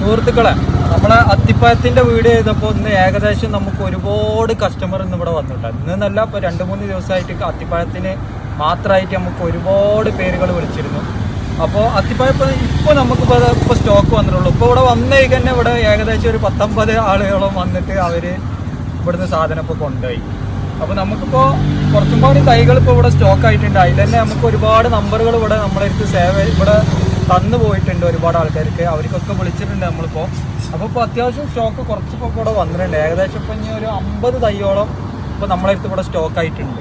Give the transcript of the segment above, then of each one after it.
സുഹൃത്തുക്കളെ നമ്മളെ അത്തിപ്പഴത്തിന്റെ വീഡിയോ ചെയ്തപ്പോൾ ഇന്ന് ഏകദേശം നമുക്ക് ഒരുപാട് കസ്റ്റമർ ഇന്ന് ഇവിടെ വന്നിട്ടുണ്ട്. ഇന്നല്ല ഇപ്പോൾ രണ്ട് മൂന്ന് ദിവസമായിട്ട് അത്തിപ്പഴത്തിന് മാത്രമായിട്ട് നമുക്ക് ഒരുപാട് പേരുകൾ വിളിച്ചിരുന്നു. അപ്പോൾ അത്തിപ്പഴം ഇപ്പോൾ ഇപ്പോൾ നമുക്കിപ്പോൾ ഇപ്പോൾ സ്റ്റോക്ക് വന്നിട്ടുള്ളൂ. ഇപ്പോൾ ഇവിടെ വന്നേ തന്നെ ഇവിടെ ഏകദേശം ഒരു പത്തൊമ്പത് ആളുകളും വന്നിട്ട് അവർ ഇവിടുന്ന് സാധനം ഇപ്പോൾ കൊണ്ടുപോയി. അപ്പോൾ നമുക്കിപ്പോൾ കുറച്ചും കൂടി തൈകൾ ഇപ്പോൾ ഇവിടെ സ്റ്റോക്ക് ആയിട്ടുണ്ട്. അതിൽ തന്നെ നമുക്ക് ഒരുപാട് നമ്പറുകൾ ഇവിടെ നമ്മളെ അടുത്ത് സേവ് ഇവിടെ തന്നു പോയിട്ടുണ്ട് ഒരുപാട് ആൾക്കാർക്ക്. അവർക്കൊക്കെ വിളിച്ചിട്ടുണ്ട് നമ്മളിപ്പോൾ അപ്പോൾ ഇപ്പോൾ അത്യാവശ്യം സ്റ്റോക്ക് കുറച്ചിപ്പോൾ ഇവിടെ വന്നിട്ടുണ്ട്. ഏകദേശം ഇപ്പോൾ ഇനി ഒരു അമ്പത് തൈയോളം ഇപ്പോൾ നമ്മളെ അടുത്ത് ഇവിടെ സ്റ്റോക്ക് ആയിട്ടുണ്ട്.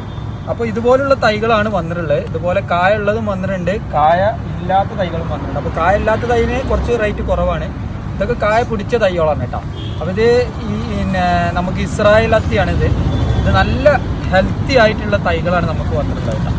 അപ്പോൾ ഇതുപോലുള്ള തൈകളാണ് വന്നിട്ടുള്ളത്. ഇതുപോലെ കായ ഉള്ളതും വന്നിട്ടുണ്ട്. കായ ഇല്ലാത്ത തൈകളും വന്നിട്ടുണ്ട്. അപ്പോൾ കായ ഇല്ലാത്ത തൈന് കുറച്ച് റേറ്റ് കുറവാണ്. ഇതൊക്കെ കായ പിടിച്ച തൈകളാണ് കേട്ടോ. അപ്പോൾ ഇത് ഈ പിന്നെ നമുക്ക് ഇസ്രായേൽ അത്തിയാണ് ഇത് ഇത് നല്ല ഹെൽത്തി ആയിട്ടുള്ള തൈകളാണ് നമുക്ക് വന്നിട്ടുള്ളത് കേട്ടോ.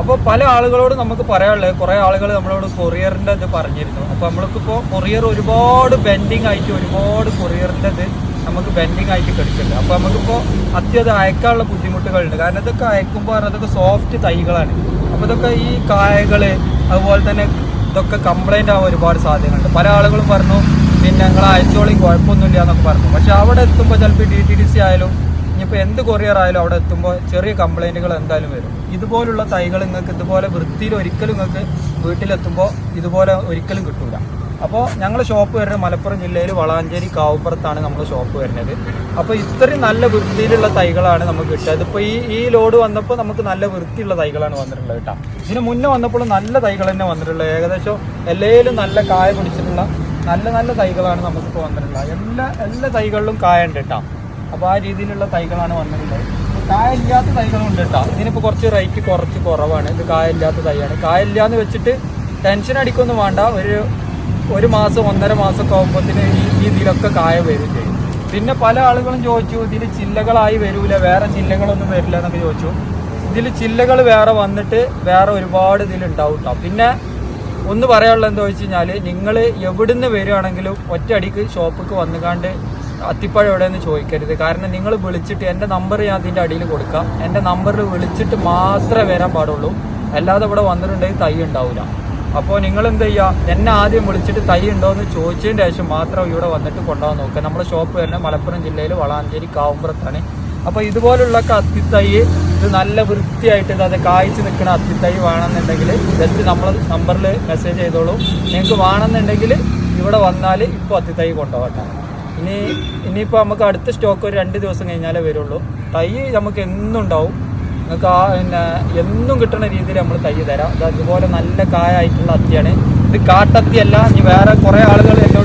അപ്പോൾ പല ആളുകളോട് നമുക്ക് പറയാനുള്ളത് കുറേ ആളുകൾ നമ്മളോട് കൊറിയറിന്റെ ഇത് പറഞ്ഞിരുന്നു. അപ്പോൾ നമ്മൾക്കിപ്പോൾ കൊറിയർ ഒരുപാട് ബെൻഡിങ് ആയിട്ട് ഒരുപാട് കൊറിയറിന്റെ ഇത് നമുക്ക് ബെൻഡിങ് ആയിട്ട് കിടക്കുന്നുണ്ട് അപ്പോൾ നമുക്കിപ്പോൾ അത്യാവശ്യം അയക്കാനുള്ള ബുദ്ധിമുട്ടുകളുണ്ട്. കാരണം ഇതൊക്കെ അയക്കുമ്പോൾ അതൊക്കെ സോഫ്റ്റ് തൈകളാണ്. അപ്പോൾ ഇതൊക്കെ ഈ കായകൾ അതുപോലെ തന്നെ ഇതൊക്കെ കംപ്ലൈന്റ് ആവാൻ ഒരുപാട് സാധ്യതകളുണ്ട്. പല ആളുകളും പറഞ്ഞു പിന്നെ ഞങ്ങൾ അയച്ചോളി കുഴപ്പമൊന്നുമില്ല എന്നൊക്കെ പറഞ്ഞു. പക്ഷെ അവിടെ എത്തുമ്പോൾ ചിലപ്പോൾ ഡി ടി ഡി സി ആയാലും ഇനിയിപ്പോൾ എന്ത് കൊറിയർ ആയാലും അവിടെ എത്തുമ്പോൾ ചെറിയ കംപ്ലൈന്റുകൾ എന്തായാലും വരും. ഇതുപോലുള്ള തൈകൾ നിങ്ങൾക്ക് ഇതുപോലെ വൃത്തിയിൽ ഒരിക്കലും നിങ്ങൾക്ക് വീട്ടിലെത്തുമ്പോൾ ഇതുപോലെ ഒരിക്കലും കിട്ടൂല. അപ്പോൾ ഞങ്ങൾ ഷോപ്പ് വരുന്നത് മലപ്പുറം ജില്ലയിൽ വളാഞ്ചേരി കാവുപ്പുറത്താണ് നമ്മൾ ഷോപ്പ് വരുന്നത്. അപ്പോൾ ഇത്രയും നല്ല വൃത്തിയിലുള്ള തൈകളാണ് നമുക്ക് കിട്ടുക. ഇതിപ്പോൾ ഈ ഈ ലോഡ് വന്നപ്പോൾ നമുക്ക് നല്ല വൃത്തിയുള്ള തൈകളാണ് വന്നിട്ടുള്ളത് കേട്ടോ. ഇതിന് മുന്നേ വന്നപ്പോഴും നല്ല തൈകൾ തന്നെ വന്നിട്ടുള്ളത്. ഏകദേശം എല്ലായിലും നല്ല കായ പിടിച്ചിട്ടുള്ള നല്ല നല്ല തൈകളാണ് നമുക്കിപ്പോൾ വന്നിട്ടുള്ളത്. എല്ലാ എല്ലാ തൈകളിലും കായ ഉണ്ട് കേട്ടോ. അപ്പോൾ ആ രീതിയിലുള്ള തൈകളാണ് വന്നിട്ടുള്ളത്. കായലില്ലാത്ത തൈകളും ഉണ്ട് കേട്ടോ. ഇതിനിപ്പോൾ കുറച്ച് റേറ്റ് കുറച്ച് കുറവാണ്. ഇത് കായലില്ലാത്ത തൈയാണ്. കായലില്ലാന്ന് വെച്ചിട്ട് ടെൻഷൻ അടിക്കൊന്നും വേണ്ട. ഒരു ഒരു മാസം ഒന്നര മാസമൊക്കെ ആകുമ്പോഴത്തേന് ഈ രീതിയിലൊക്കെ കായ വരും പിന്നെ പല ആളുകളും ചോദിച്ചു ഇതിൽ ചില്ലകളായി വരൂല വേറെ ചില്ലകളൊന്നും വരില്ല എന്നൊക്കെ ചോദിച്ചു. ഇതിൽ ചില്ലകൾ വേറെ വന്നിട്ട് വേറെ ഒരുപാട് ഇതിലുണ്ടാവും കേട്ടോ പിന്നെ ഒന്ന് പറയാനുള്ളത് എന്താ വെച്ച് കഴിഞ്ഞാൽ നിങ്ങൾ എവിടുന്ന് വരികയാണെങ്കിലും ഒറ്റയടിക്ക് ഷോപ്പിക്ക് വന്നുകാണ്ട് അത്തിപ്പഴം എവിടെയെന്ന് ചോദിക്കരുത്. കാരണം നിങ്ങൾ വിളിച്ചിട്ട് എന്റെ നമ്പർ ഞാൻ അതിന്റെ അടിയിൽ കൊടുക്കാം. എന്റെ നമ്പറിൽ വിളിച്ചിട്ട് മാത്രമേ വരാൻ പാടുള്ളൂ. അല്ലാതെ ഇവിടെ വന്നിട്ടുണ്ടെങ്കിൽ തൈ ഉണ്ടാവില്ല അപ്പോൾ നിങ്ങൾ എന്ത് ചെയ്യുക? എന്നെ ആദ്യം വിളിച്ചിട്ട് തൈ ഉണ്ടോ എന്ന് ചോദിച്ചതിന് ശേഷം മാത്രം ഇവിടെ വന്നിട്ട് കൊണ്ടുപോകാൻ നോക്കുക. നമ്മുടെ ഷോപ്പ് വരുന്നത് മലപ്പുറം ജില്ലയിൽ വളാഞ്ചേരി കാവുമ്പുറത്താണ് അപ്പോൾ ഇതുപോലുള്ള അത്തിത്തൈ ഇത് നല്ല വൃത്തിയായിട്ട് അത് കായ്ച്ച് നിൽക്കുന്ന അത്തിത്തൈ വേണമെന്നുണ്ടെങ്കിൽ ജസ്റ്റ് നമ്മൾ നമ്പറിൽ മെസ്സേജ് ചെയ്തോളൂ. നിങ്ങൾക്ക് വേണമെന്നുണ്ടെങ്കിൽ ഇവിടെ വന്നാൽ ഇപ്പോൾ അത്തിത്തൈ കൊണ്ടുപോകട്ടെ. ഇനി ഇനിയിപ്പോൾ നമുക്ക് അടുത്ത സ്റ്റോക്ക് ഒരു രണ്ട് ദിവസം കഴിഞ്ഞാലേ വരുള്ളൂ. തൈ നമുക്ക് എന്നും ഉണ്ടാവും നിങ്ങൾക്ക് ആ പിന്നെ എന്നും കിട്ടുന്ന രീതിയിൽ നമ്മൾ തൈ തരാം. അതുപോലെ നല്ല കായ ആയിട്ടുള്ള അത്തിയാണ്. ഇത് കാട്ടത്തിയല്ല ഇനി വേറെ കുറേ ആളുകൾ എന്നോട്